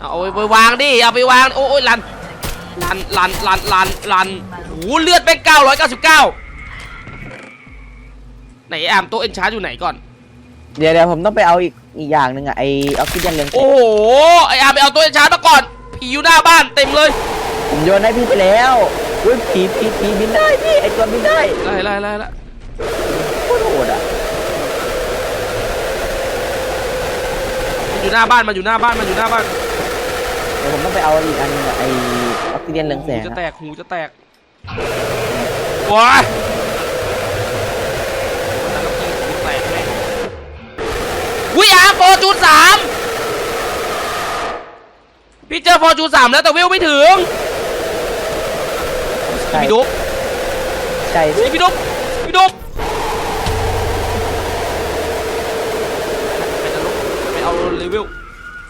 เอาไปวางดิเอาไปวางโอ้ยลันลันลันลันลันลันโอ้โหเลือดเป็นเก้าร้อยเก้าสิบเก้าไหนแอมตัวเอ็นชาร์อยู่ไหนก่อนเดี๋ยวเดี๋ยวผมต้องไปเอาอีกอีกอย่างหนึ่งอะไอออกซิเจนเรืองแสโอ้งโหไออาร์มไปเอาตัวเอ็นชาร์มาก่อนผีอยู่หน้าบ้านเต็มเลยผมโยนให้พี่ไปแล้วอุ้ยผีผีผีบินได้พี่ไอตัวบินได้ไล่ไล่ไล่ไล่โคตรโหดอะมันอยู่หน้าบ้านมันอยู่หน้าบ้านมันอยู่หน้าบ้าน เดี๋ยวผมต้องไปเอาอีกอันไอออกซิเจนเรืองแสงหูจะแตกหูจะแตกว้ายวิอาฟอร์จูสามพี่เจอฟอร์จูสามแล้วแต่วิวไม่ถึงใช่พี่ดุ๊กใช่พี่ดุ๊กพี่ดุ๊กไปจะลุกไปเอาเลเวล